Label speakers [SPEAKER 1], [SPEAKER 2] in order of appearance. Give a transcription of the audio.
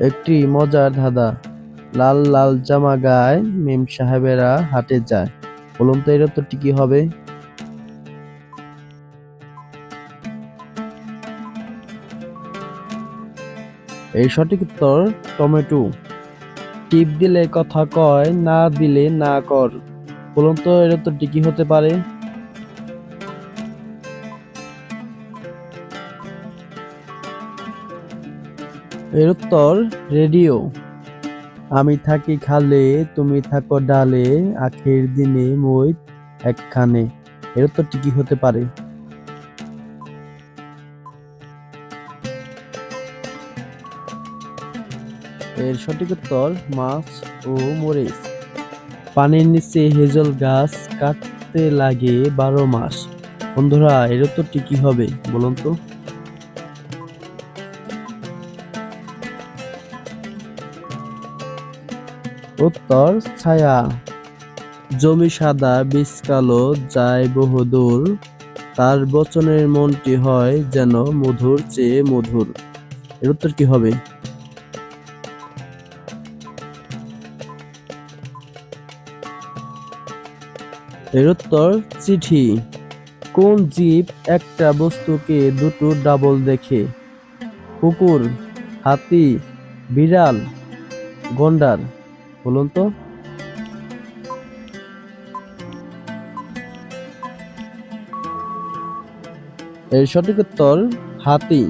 [SPEAKER 1] একটি মজার ধাঁধা। লাল লাল জামা গায়ে মেম সাহেবেরা হাটে যায়। বলুন তো, এর উত্তরটি কি হবে? এই সঠিক উত্তর, টমেটো। টিপ দিলে কথা কয়, না দিলে না কর। বলুন তো, এর উত্তরটি কি হতে পারে? এর উত্তর রেডিও। আমি থাকি খালে তুমি থাকো ডালে আখের দিনে মই একখানে। এর উত্তরটি কি হতে পারে? এর সঠিক উত্তর মাছ ও মরিচ। পানির নিচে হেজল গাছ কাটতে লাগে বারো মাস। বন্ধুরা এর উত্তরটি কি হবে? বলুন তো। উত্তর, ছায়া। জমি সাদা, বীজ কালো, যায় বহুদূর। তার বচনের মনটি হয় যেন মধুর চেয়ে মধুর। এর উত্তর কি হবে? এর উত্তর, চিঠি। কোন জীব একটা বস্তুকে দুটো ডাবল দেখে? কুকুর, হাতি, বিড়াল, গন্ডার। বলুন তো। এর সঠিক উত্তর হাতি।